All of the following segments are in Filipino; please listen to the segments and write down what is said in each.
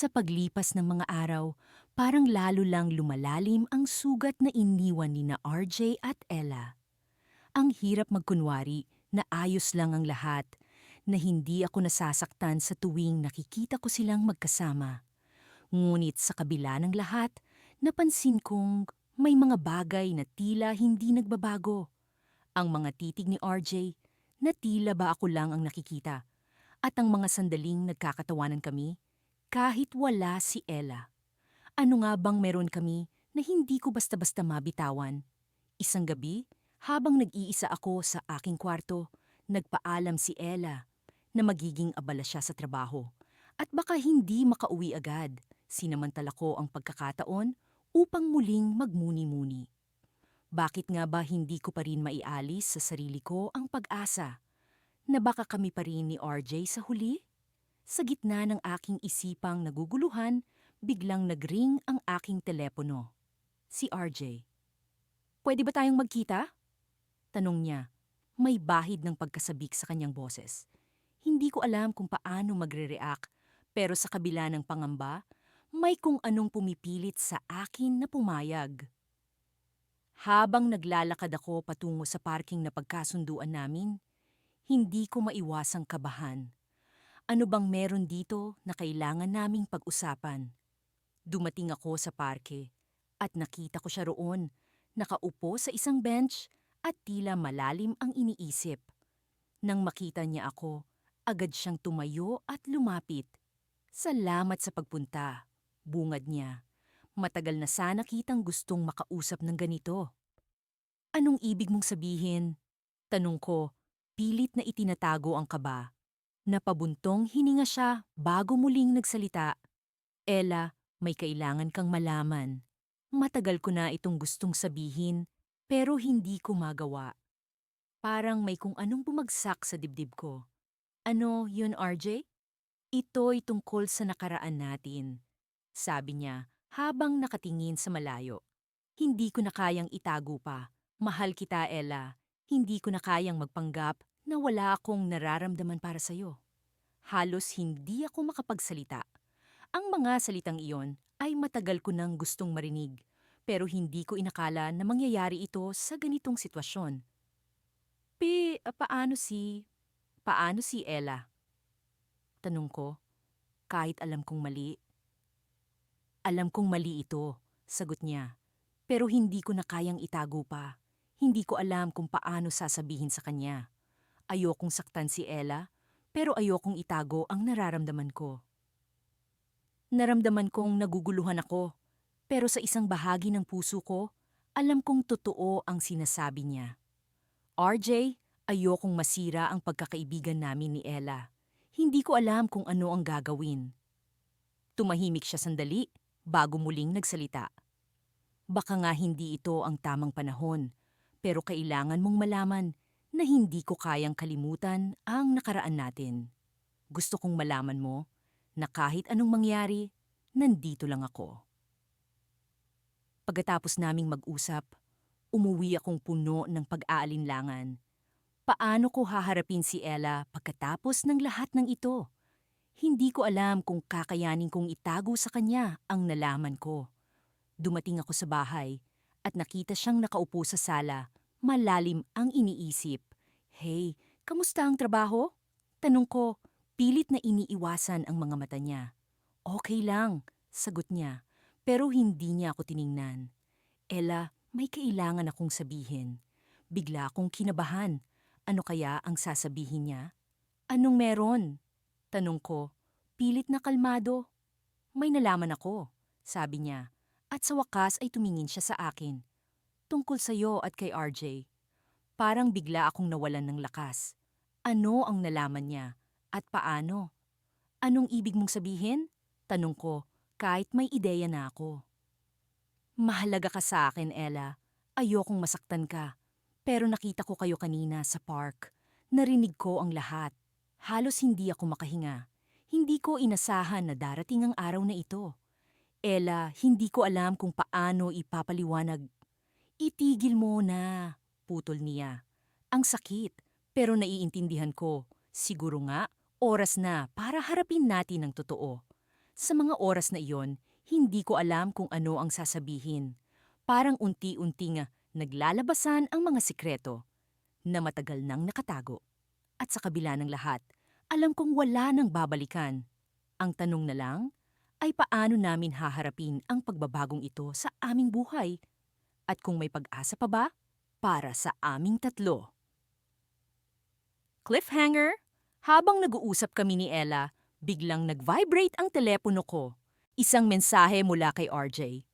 Sa paglipas ng mga araw, parang lalo lang lumalalim ang sugat na iniwan ni na RJ at Ella. Ang hirap magkunwari na ayos lang ang lahat, na hindi ako nasasaktan sa tuwing nakikita ko silang magkasama. Ngunit sa kabila ng lahat, napansin kong may mga bagay na tila hindi nagbabago. Ang mga titig ni RJ na tila ba ako lang ang nakikita. At ang mga sandaling nagkakatawanan kami kahit wala si Ella. Ano nga bang meron kami na hindi ko basta-basta mabitawan? Isang gabi, habang nag-iisa ako sa aking kwarto, nagpaalam si Ella na magiging abala siya sa trabaho at baka hindi makauwi agad. Sinamantala ko ang pagkakataon upang muling magmuni-muni. Bakit nga ba hindi ko pa rin maialis sa sarili ko ang pag-asa na baka kami pa rin ni RJ sa huli? Sa gitna ng aking isipang naguguluhan, biglang nagring ang aking telepono. Si RJ. Pwede ba tayong magkita? Tanong niya. May bahid ng pagkasabik sa kanyang boses. Hindi ko alam kung paano magre-react, pero sa kabila ng pangamba, may kung anong pumipilit sa akin na pumayag. Habang naglalakad ako patungo sa parking na pagkasunduan namin, hindi ko maiwasang kabahan. Ano bang meron dito na kailangan naming pag-usapan? Dumating ako sa parke at nakita ko siya roon, nakaupo sa isang bench at tila malalim ang iniisip. Nang makita niya ako, agad siyang tumayo at lumapit. Salamat sa pagpunta, bungad niya. Matagal na sana kitang gustong makausap ng ganito. Anong ibig mong sabihin? Tanong ko, pilit na itinatago ang kaba. Napabuntong hininga siya bago muling nagsalita. Ella, may kailangan kang malaman. Matagal ko na itong gustong sabihin, pero hindi ko magawa. Parang may kung anong bumagsak sa dibdib ko. Ano yun, RJ? Ito'y tungkol sa nakaraan natin. Sabi niya habang nakatingin sa malayo. Hindi ko na kayang itago pa. Mahal kita, Ella. Hindi ko na kayang magpanggap na wala akong nararamdaman para sa'yo. Halos hindi ako makapagsalita. Ang mga salitang iyon ay matagal ko nang gustong marinig, pero hindi ko inakala na mangyayari ito sa ganitong sitwasyon. Pi, paano si... paano si Ella? Tanong ko, kahit alam kong mali. Alam kong mali ito, sagot niya. Pero hindi ko na kayang itago pa. Hindi ko alam kung paano sasabihin sa kanya. Ayokong saktan si Ella, pero ayokong itago ang nararamdaman ko. Naramdaman kong naguguluhan ako, pero sa isang bahagi ng puso ko, alam kong totoo ang sinasabi niya. RJ, ayokong masira ang pagkakaibigan namin ni Ella. Hindi ko alam kung ano ang gagawin. Tumahimik siya sandali bago muling nagsalita. Baka nga hindi ito ang tamang panahon, pero kailangan mong malaman na hindi ko kayang kalimutan ang nakaraan natin. Gusto kong malaman mo na kahit anong mangyari, nandito lang ako. Pagkatapos naming mag-usap, umuwi akong puno ng pag-aalinlangan. Paano ko haharapin si Ella pagkatapos ng lahat ng ito? Hindi ko alam kung kakayanin kong itago sa kanya ang nalaman ko. Dumating ako sa bahay at nakita siyang nakaupo sa sala, malalim ang iniisip. Hey, kamusta ang trabaho? Tanong ko, pilit na iniiwasan ang mga mata niya. Okay lang, sagot niya, pero hindi niya ako tiningnan. Ella, may kailangan akong sabihin. Bigla akong kinabahan. Ano kaya ang sasabihin niya? Anong meron? Tanong ko, pilit na kalmado. May nalaman ako, sabi niya, at sa wakas ay tumingin siya sa akin. Tungkol sa iyo at kay RJ. Parang bigla akong nawalan ng lakas. Ano ang nalaman niya? At paano? Anong ibig mong sabihin? Tanong ko, kahit may ideya na ako. Mahalaga ka sa akin, Ella. Ayokong masaktan ka. Pero nakita ko kayo kanina sa park. Narinig ko ang lahat. Halos hindi ako makahinga. Hindi ko inasahan na darating ang araw na ito. Ella, hindi ko alam kung paano ipapaliwanag. Itigil mo na, putol niya. Ang sakit, pero naiintindihan ko. Siguro nga, oras na para harapin natin ang totoo. Sa mga oras na iyon, hindi ko alam kung ano ang sasabihin. Parang unti-unting naglalabasan ang mga sikreto na matagal nang nakatago. At sa kabila ng lahat, alam kong wala nang babalikan. Ang tanong na lang ay paano namin haharapin ang pagbabagong ito sa aming buhay? At kung may pag-asa pa ba para sa aming tatlo? Cliffhanger! Habang nag-uusap kami ni Ella, biglang nag-vibrate ang telepono ko. Isang mensahe mula kay RJ.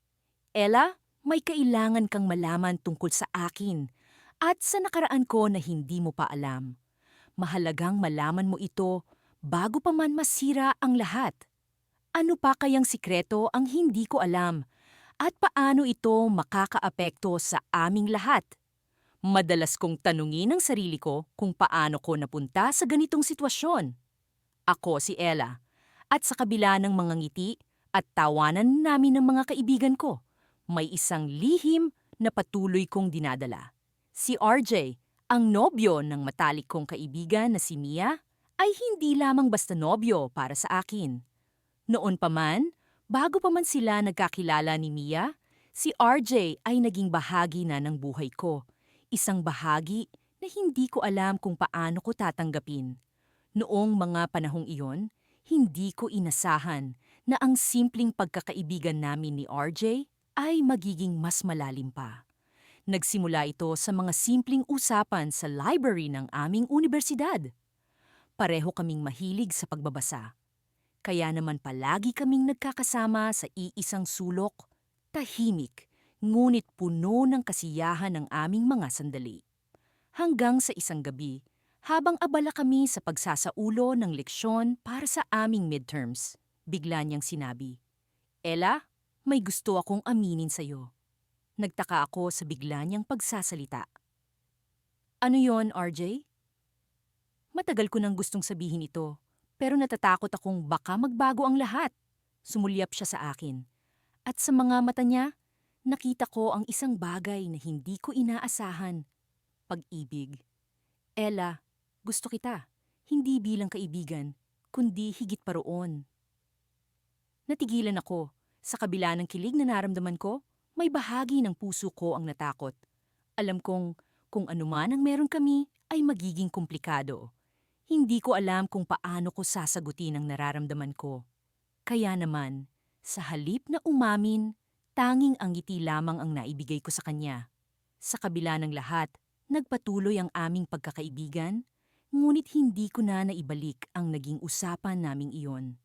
Ella, may kailangan kang malaman tungkol sa akin at sa nakaraan ko na hindi mo pa alam. Mahalagang malaman mo ito bago pa man masira ang lahat. Ano pa kayang sikreto ang hindi ko alam at paano ito makakaapekto sa aming lahat? Madalas kong tanungin ang sarili ko kung paano ko napunta sa ganitong sitwasyon. Ako si Ella, at sa kabila ng mga ngiti at tawanan namin ng mga kaibigan ko, may isang lihim na patuloy kong dinadala. Si RJ, ang nobyo ng matalik kong kaibigan na si Mia, ay hindi lamang basta nobyo para sa akin. Noon pa man, bago pa man sila nagkakilala ni Mia, si RJ ay naging bahagi na ng buhay ko. Isang bahagi na hindi ko alam kung paano ko tatanggapin. Noong mga panahong iyon, hindi ko inasahan na ang simpleng pagkakaibigan namin ni RJ ay magiging mas malalim pa. Nagsimula ito sa mga simpleng usapan sa library ng aming universidad. Pareho kaming mahilig sa pagbabasa. Kaya naman palagi kaming nagkakasama sa iisang sulok, tahimik, ngunit puno ng kasiyahan ng aming mga sandali. Hanggang sa isang gabi, habang abala kami sa pagsasaulo ng leksyon para sa aming midterms, bigla niyang sinabi, Ella, may gusto akong aminin sa'yo. Nagtaka ako sa bigla niyang pagsasalita. Ano yon, RJ? Matagal ko nang gustong sabihin ito, pero natatakot akong baka magbago ang lahat. Sumulyap siya sa akin. At sa mga mata niya, nakita ko ang isang bagay na hindi ko inaasahan. Pag-ibig. Ella, gusto kita. Hindi bilang kaibigan, kundi higit pa roon. Natigilan ako. Sa kabila ng kilig na naramdaman ko, may bahagi ng puso ko ang natakot. Alam kong kung anuman ang meron kami ay magiging komplikado. Hindi ko alam kung paano ko sasagutin ang nararamdaman ko. Kaya naman, sa halip na umamin, tanging ang ngiti lamang ang naibigay ko sa kanya. Sa kabila ng lahat, nagpatuloy ang aming pagkakaibigan, ngunit hindi ko na naibalik ang naging usapan naming iyon.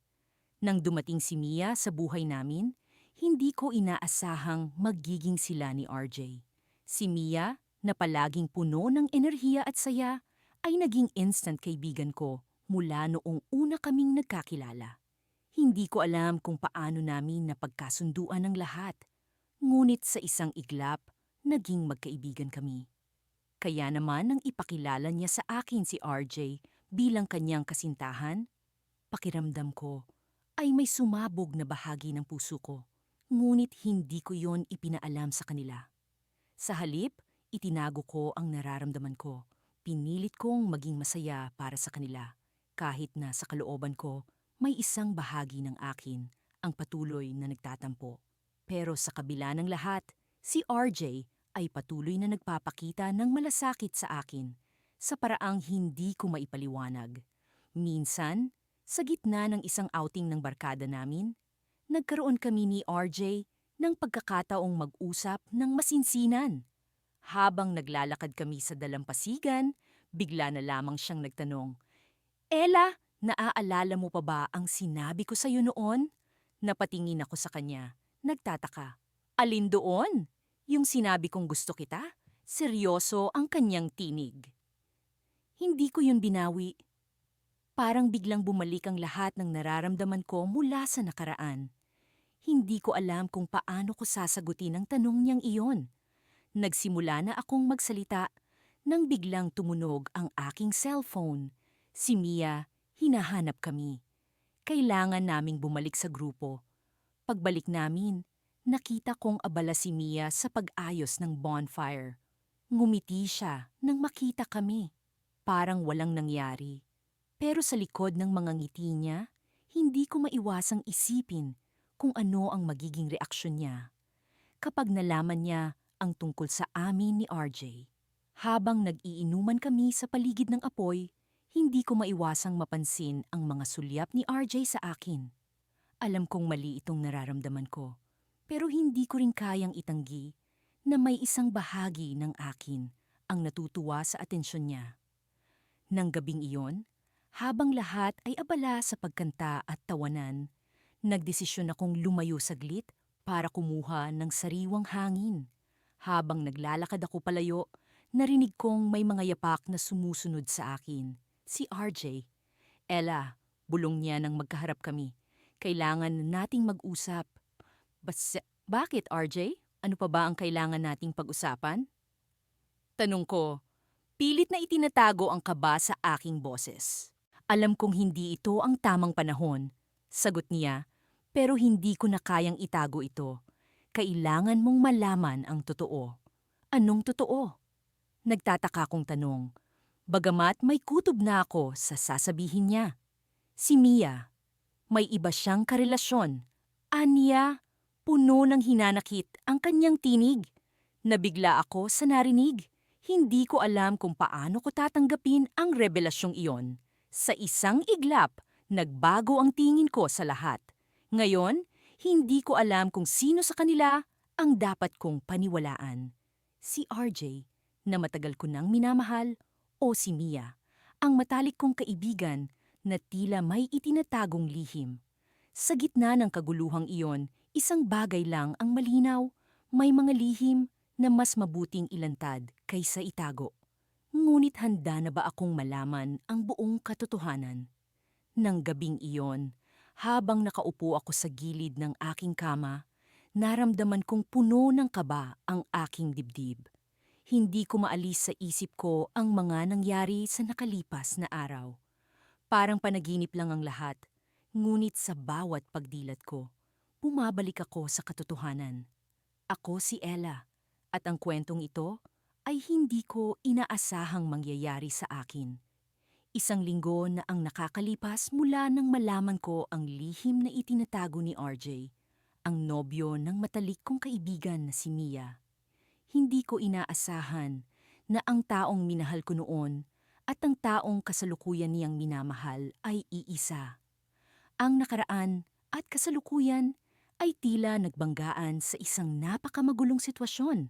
Nang dumating si Mia sa buhay namin, hindi ko inaasahang magiging sila ni RJ. Si Mia, na palaging puno ng enerhiya at saya, ay naging instant kaibigan ko mula noong una kaming nagkakilala. Hindi ko alam kung paano namin napagkasunduan ng lahat, ngunit sa isang iglap, naging magkaibigan kami. Kaya naman nang ipakilala niya sa akin si RJ bilang kanyang kasintahan, pakiramdam ko ay may sumabog na bahagi ng puso ko, ngunit hindi ko yon ipinaalam sa kanila. Sa halip, itinago ko ang nararamdaman ko. Pinilit kong maging masaya para sa kanila, kahit na sa kalooban ko may isang bahagi ng akin ang patuloy na nagtatampo. Pero sa kabila ng lahat, si RJ ay patuloy na nagpapakita ng malasakit sa akin sa paraang hindi ko maipaliwanag. Minsan, sa gitna ng isang outing ng barkada namin, nagkaroon kami ni RJ ng pagkakataong mag-usap ng masinsinan. Habang naglalakad kami sa dalampasigan, bigla na lamang siyang nagtanong, Ella, naaalala mo pa ba ang sinabi ko sa'yo noon? Napatingin ako sa kanya, nagtataka. Alin doon? Yung sinabi kong gusto kita? Seryoso ang kanyang tinig. Hindi ko yun binawi. Parang biglang bumalik ang lahat ng nararamdaman ko mula sa nakaraan. Hindi ko alam kung paano ko sasagutin ang tanong niyang iyon. Nagsimula na akong magsalita nang biglang tumunog ang aking cellphone. Si Mia, hinahanap kami. Kailangan naming bumalik sa grupo. Pagbalik namin, nakita kong abala si Mia sa pag-ayos ng bonfire. Ngumiti siya nang makita kami. Parang walang nangyari. Pero sa likod ng mga ngiti niya, hindi ko maiwasang isipin kung ano ang magiging reaksyon niya kapag nalaman niya ang tungkol sa amin ni RJ. Habang nag-iinuman kami sa paligid ng apoy, hindi ko maiwasang mapansin ang mga sulyap ni RJ sa akin. Alam kong mali itong nararamdaman ko, pero hindi ko rin kayang itanggi na may isang bahagi ng akin ang natutuwa sa atensyon niya. Nang gabing iyon, habang lahat ay abala sa pagkanta at tawanan, nagdesisyon akong lumayo saglit para kumuha ng sariwang hangin. Habang naglalakad ako palayo, narinig kong may mga yapak na sumusunod sa akin. Si RJ. Ella, bulong niya nang magkaharap kami. Kailangan nating mag-usap. Bas- bakit, RJ? Ano pa ba ang kailangan nating pag-usapan? Tanong ko, pilit na itinatago ang kaba sa aking boses. Alam kong hindi ito ang tamang panahon. Sagot niya, pero hindi ko na kayang itago ito. Kailangan mong malaman ang totoo. Anong totoo? Nagtataka kong tanong. Bagamat may kutob na ako sa sasabihin niya. Si Mia, may iba siyang karelasyon. Anya, puno ng hinanakit ang kanyang tinig. Nabigla ako sa narinig. Hindi ko alam kung paano ko tatanggapin ang revelasyong iyon. Sa isang iglap, nagbago ang tingin ko sa lahat. Ngayon, hindi ko alam kung sino sa kanila ang dapat kong paniwalaan. Si RJ, na matagal ko nang minamahal, o si Mia, ang matalik kong kaibigan na tila may itinatagong lihim. Sa gitna ng kaguluhang iyon, isang bagay lang ang malinaw, may mga lihim na mas mabuting ilantad kaysa itago. Ngunit handa na ba akong malaman ang buong katotohanan? Nang gabing iyon, habang nakaupo ako sa gilid ng aking kama, naramdaman kong puno ng kaba ang aking dibdib. Hindi ko maalis sa isip ko ang mga nangyari sa nakalipas na araw. Parang panaginip lang ang lahat, ngunit sa bawat pagdilat ko, bumabalik ako sa katotohanan. Ako si Ella, at ang kwentong ito ay hindi ko inaasahang mangyayari sa akin. Isang linggo na ang nakakalipas mula nang malaman ko ang lihim na itinatago ni RJ, ang nobyo ng matalik kong kaibigan na si Mia. Hindi ko inaasahan na ang taong minahal ko noon at ang taong kasalukuyan niyang minamahal ay iisa. Ang nakaraan at kasalukuyan ay tila nagbanggaan sa isang napakamagulong sitwasyon.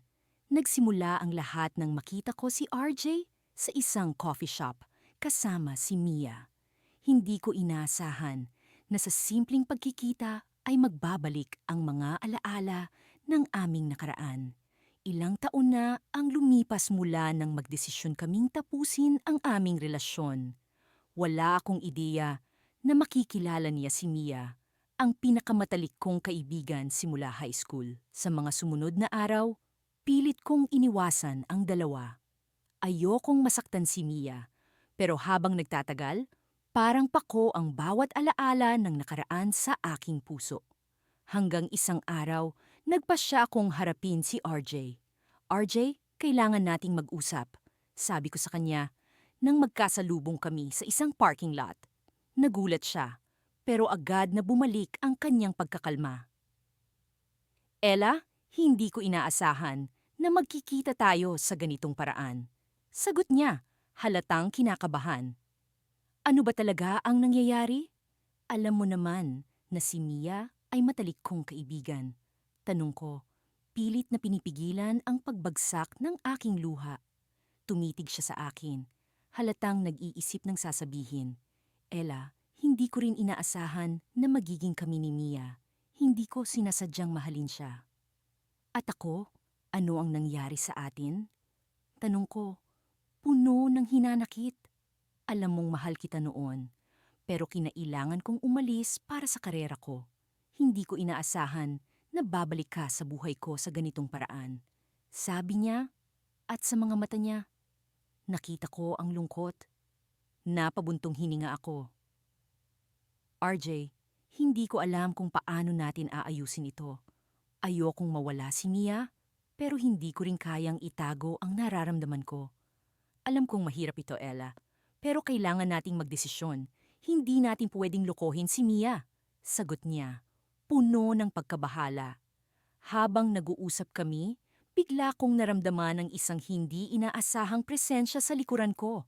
Nagsimula ang lahat nang makita ko si RJ sa isang coffee shop kasama si Mia. Hindi ko inaasahan na sa simpleng pagkikita ay magbabalik ang mga alaala ng aming nakaraan. Ilang taon na ang lumipas mula nang magdesisyon kaming tapusin ang aming relasyon. Wala akong ideya na makikilala niya si Mia, ang pinakamatalik kong kaibigan simula high school. Sa mga sumunod na araw, pilit kong iniwasan ang dalawa. Ayokong masaktan si Mia, pero habang nagtatagal, parang pako ang bawat alaala ng nakaraan sa aking puso. Hanggang isang araw, nagpasya akong harapin si RJ. RJ, kailangan nating mag-usap, sabi ko sa kanya nang magkasalubong kami sa isang parking lot. Nagulat siya, pero agad na bumalik ang kanyang pagkakalma. Ella, hindi ko inaasahan na magkikita tayo sa ganitong paraan. Sagot niya, halatang kinakabahan. Ano ba talaga ang nangyayari? Alam mo naman na si Mia ay matalik kong kaibigan. Tanong ko, pilit na pinipigilan ang pagbagsak ng aking luha. Tumitig siya sa akin, halatang nag-iisip ng sasabihin. Ella, hindi ko rin inaasahan na magiging kami ni Mia. Hindi ko sinasadyang mahalin siya. At ako, ano ang nangyari sa atin? Tanong ko, puno ng hinanakit. Alam mong mahal kita noon, pero kinailangan kong umalis para sa karera ko. Hindi ko inaasahan na babalik ka sa buhay ko sa ganitong paraan. Sabi niya, at sa mga mata niya, nakita ko ang lungkot. Napabuntong hininga ako. RJ, hindi ko alam kung paano natin aayusin ito. Ayokong mawala si Mia, pero hindi ko rin kayang itago ang nararamdaman ko. Alam kong mahirap ito, Ella, pero kailangan nating magdesisyon. Hindi natin pwedeng lokohin si Mia. Sagot niya, puno ng pagkabahala. Habang nag-uusap kami, bigla kong naramdaman ang isang hindi inaasahang presensya sa likuran ko.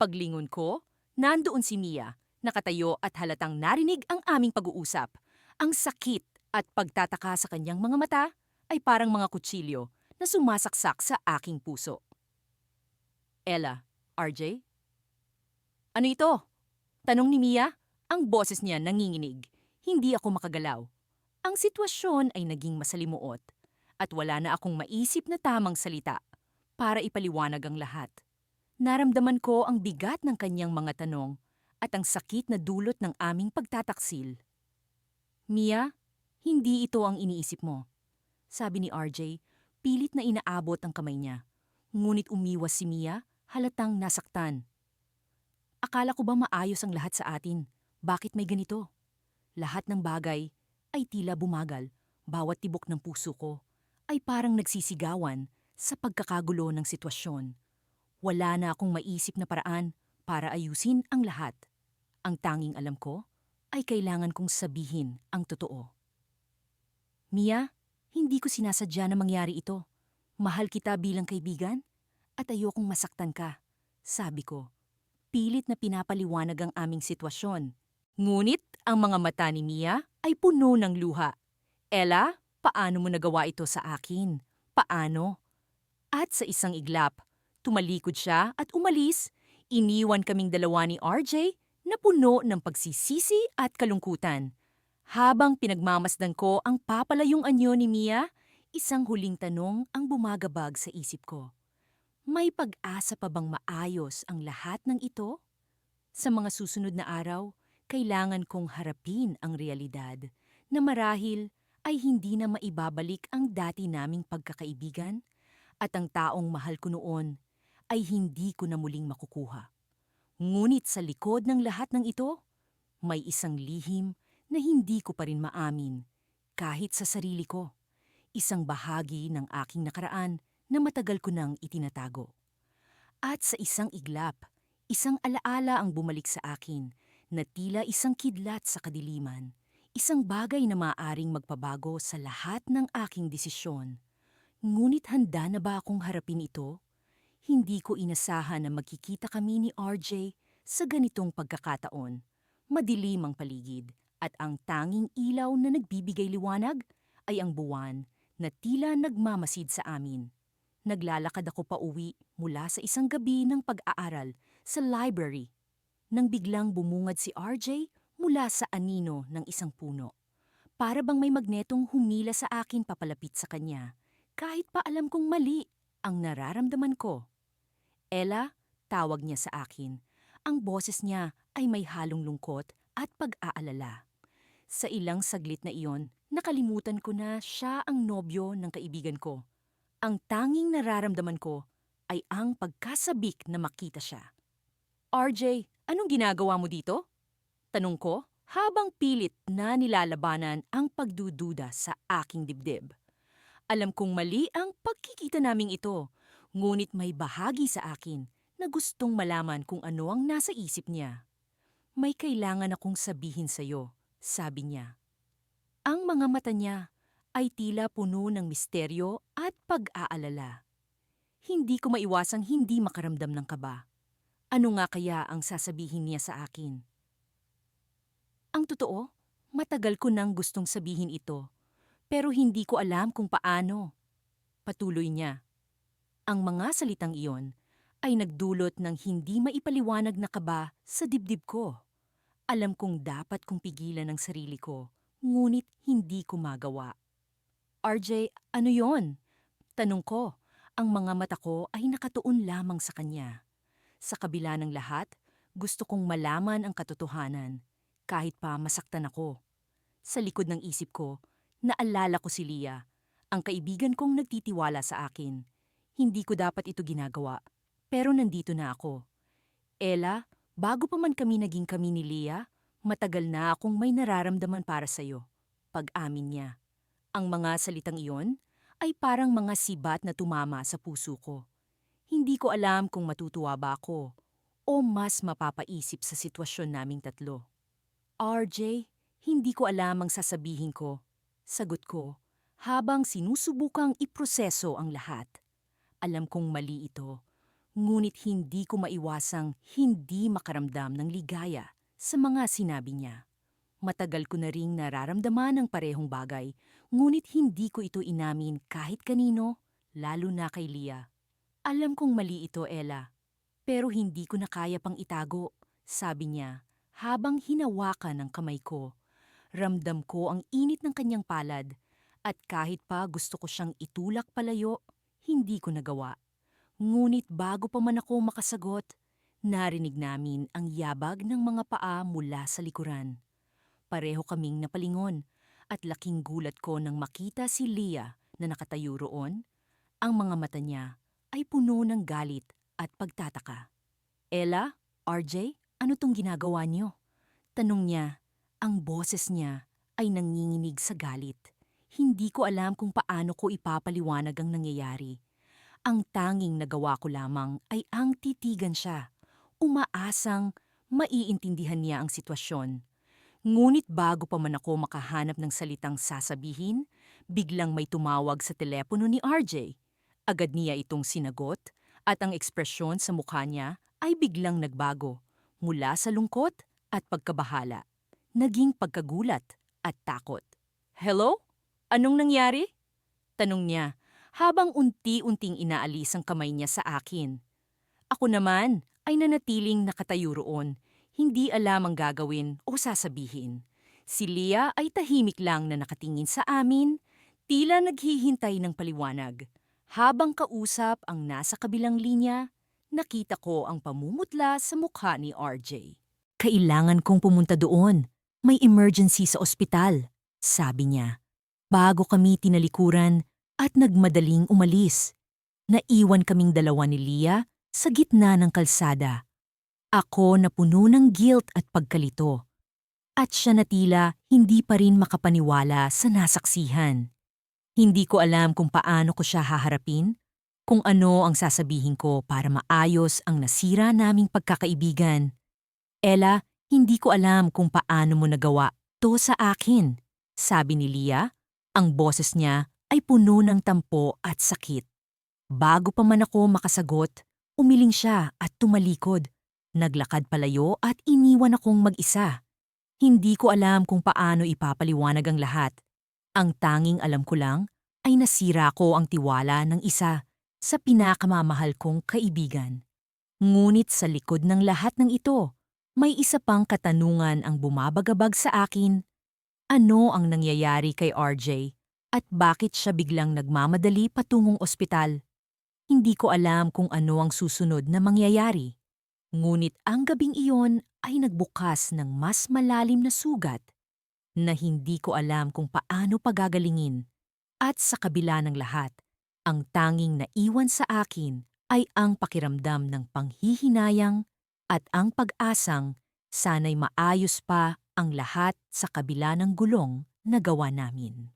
Paglingon ko, nandoon si Mia, nakatayo at halatang narinig ang aming pag-uusap. Ang sakit at pagtataka sa kanyang mga mata ay parang mga kutsilyo na sumasaksak sa aking puso. Ella, RJ? Ano ito? Tanong ni Mia. Ang boses niya nanginginig. Hindi ako makagalaw. Ang sitwasyon ay naging masalimuot at wala na akong maisip na tamang salita para ipaliwanag ang lahat. Naramdaman ko ang bigat ng kanyang mga tanong at ang sakit na dulot ng aming pagtataksil. Mia, hindi ito ang iniisip mo. Sabi ni RJ, pilit na inaabot ang kamay niya. Ngunit umiwas si Mia, halatang nasaktan. Akala ko ba maayos ang lahat sa atin? Bakit may ganito? Lahat ng bagay ay tila bumagal. Bawat tibok ng puso ko ay parang nagsisigawan sa pagkakagulo ng sitwasyon. Wala na akong maisip na paraan para ayusin ang lahat. Ang tanging alam ko ay kailangan kong sabihin ang totoo. Mia, hindi ko sinasadya na mangyari ito. Mahal kita bilang kaibigan at ayokong masaktan ka, sabi ko. Pilit na pinapaliwanag ang aming sitwasyon. Ngunit ang mga mata ni Mia ay puno ng luha. Ella, paano mo nagawa ito sa akin? Paano? At sa isang iglap, tumalikod siya at umalis. Iniwan kaming dalawa ni RJ na puno ng pagsisisi at kalungkutan. Habang pinagmamasdan ko ang papalayong anyo ni Mia, isang huling tanong ang bumagabag sa isip ko. May pag-asa pa bang maayos ang lahat ng ito? Sa mga susunod na araw, kailangan kong harapin ang realidad na marahil ay hindi na maibabalik ang dati naming pagkakaibigan at ang taong mahal ko noon ay hindi ko na muling makukuha. Ngunit sa likod ng lahat ng ito, may isang lihim na hindi ko pa rin maamin kahit sa sarili ko. Isang bahagi ng aking nakaraan na matagal ko nang itinatago. At sa isang iglap, isang alaala ang bumalik sa akin na tila isang kidlat sa kadiliman, isang bagay na maaaring magpabago sa lahat ng aking desisyon. Ngunit handa na ba akong harapin ito? Hindi ko inasahan na magkikita kami ni RJ sa ganitong pagkakataon. Madilim ang paligid at ang tanging ilaw na nagbibigay liwanag ay ang buwan na tila nagmamasid sa amin. Naglalakad ako pa uwi mula sa isang gabi ng pag-aaral sa library nang biglang bumungad si RJ mula sa anino ng isang puno. Para bang may magnetong humila sa akin papalapit sa kanya, kahit pa alam kong mali ang nararamdaman ko. Ella, tawag niya sa akin. Ang boses niya ay may halong lungkot at pag-aalala. Sa ilang saglit na iyon, nakalimutan ko na siya ang nobyo ng kaibigan ko. Ang tanging nararamdaman ko ay ang pagkasabik na makita siya. RJ, anong ginagawa mo dito? Tanong ko habang pilit na nilalabanan ang pagdududa sa aking dibdib. Alam kong mali ang pagkikita naming ito, ngunit may bahagi sa akin na gustong malaman kung ano ang nasa isip niya. May kailangan akong sabihin sa'yo, sabi niya. Ang mga mata niya ay tila puno ng misteryo at pag-aalala. Hindi ko maiwasang hindi makaramdam ng kaba. Ano nga kaya ang sasabihin niya sa akin? Ang totoo, matagal ko nang gustong sabihin ito, pero hindi ko alam kung paano. Patuloy niya. Ang mga salitang iyon ay nagdulot ng hindi maipaliwanag na kaba sa dibdib ko. Alam kong dapat kong pigilan ang sarili ko, ngunit hindi ko magawa. RJ, ano yon? Tanong ko, ang mga mata ko ay nakatuon lamang sa kanya. Sa kabila ng lahat, gusto kong malaman ang katotohanan, kahit pa masaktan ako. Sa likod ng isip ko, naalala ko si Lia, ang kaibigan kong nagtitiwala sa akin. Hindi ko dapat ito ginagawa, pero nandito na ako. Ella, bago pa man kami naging kami ni Lia, matagal na akong may nararamdaman para sa'yo. Pag-amin niya. Ang mga salitang iyon ay parang mga sibat na tumama sa puso ko. Hindi ko alam kung matutuwa ba ako o mas mapapaisip sa sitwasyon naming tatlo. RJ, hindi ko alam ang sasabihin ko. Sagot ko, habang sinusubukang iproseso ang lahat. Alam kong mali ito, ngunit hindi ko maiwasang hindi makaramdam ng ligaya sa mga sinabi niya. Matagal ko na ring nararamdaman ang parehong bagay, ngunit hindi ko ito inamin kahit kanino, lalo na kay Lia. Alam kong mali ito, Ella, pero hindi ko na kaya pang itago, sabi niya habang hinawakan ang kamay ko. Ramdam ko ang init ng kanyang palad at kahit pa gusto ko siyang itulak palayo, hindi ko nagawa. Ngunit bago pa man ako makasagot, narinig namin ang yabag ng mga paa mula sa likuran. Pareho kaming napalingon at laking gulat ko nang makita si Leah na nakatayo roon. Ang mga mata niya ay puno ng galit at pagtataka. Ella, RJ, ano tong ginagawa niyo? Tanong niya. Ang boses niya ay nanginginig sa galit. Hindi ko alam kung paano ko ipapaliwanag ang nangyayari. Ang tanging nagawa ko lamang ay ang titigan siya. Umaasang maiintindihan niya ang sitwasyon. Ngunit bago pa man ako makahanap ng salitang sasabihin, biglang may tumawag sa telepono ni RJ. Agad niya itong sinagot at ang ekspresyon sa mukha niya ay biglang nagbago mula sa lungkot at pagkabahala. Naging pagkagulat at takot. Hello? Anong nangyari? Tanong niya habang unti-unting inaalis ang kamay niya sa akin. Ako naman ay nanatiling nakatayo roon, hindi alam ang gagawin o sasabihin. Si Leah ay tahimik lang na nakatingin sa amin, tila naghihintay ng paliwanag. Habang kausap ang nasa kabilang linya, nakita ko ang pamumutla sa mukha ni RJ. Kailangan kong pumunta doon. May emergency sa ospital, sabi niya. Bago kami tinalikuran at nagmadaling umalis. Naiwan kaming dalawa ni Leah sa gitna ng kalsada. Ako na puno ng guilt at pagkalito. At siya na tila hindi pa rin makapaniwala sa nasaksihan. Hindi ko alam kung paano ko siya haharapin, kung ano ang sasabihin ko para maayos ang nasira naming pagkakaibigan. Ella, hindi ko alam kung paano mo nagawa to sa akin, sabi ni Lia. Ang boses niya ay puno ng tampo at sakit. Bago pa man ako makasagot, umiling siya at tumalikod. Naglakad palayo at iniwan akong mag-isa. Hindi ko alam kung paano ipapaliwanag ang lahat. Ang tanging alam ko lang ay nasira ko ang tiwala ng isa sa pinakamamahal kong kaibigan. Ngunit sa likod ng lahat ng ito, may isa pang katanungan ang bumabagabag sa akin. Ano ang nangyayari kay RJ at bakit siya biglang nagmamadali patungong ospital? Hindi ko alam kung ano ang susunod na mangyayari. Ngunit ang gabing iyon ay nagbukas ng mas malalim na sugat na hindi ko alam kung paano pagagalingin. At sa kabila ng lahat, ang tanging naiwan sa akin ay ang pakiramdam ng panghihinayang at ang pag-asang sana'y maayos pa ang lahat sa kabila ng gulong na gawa namin.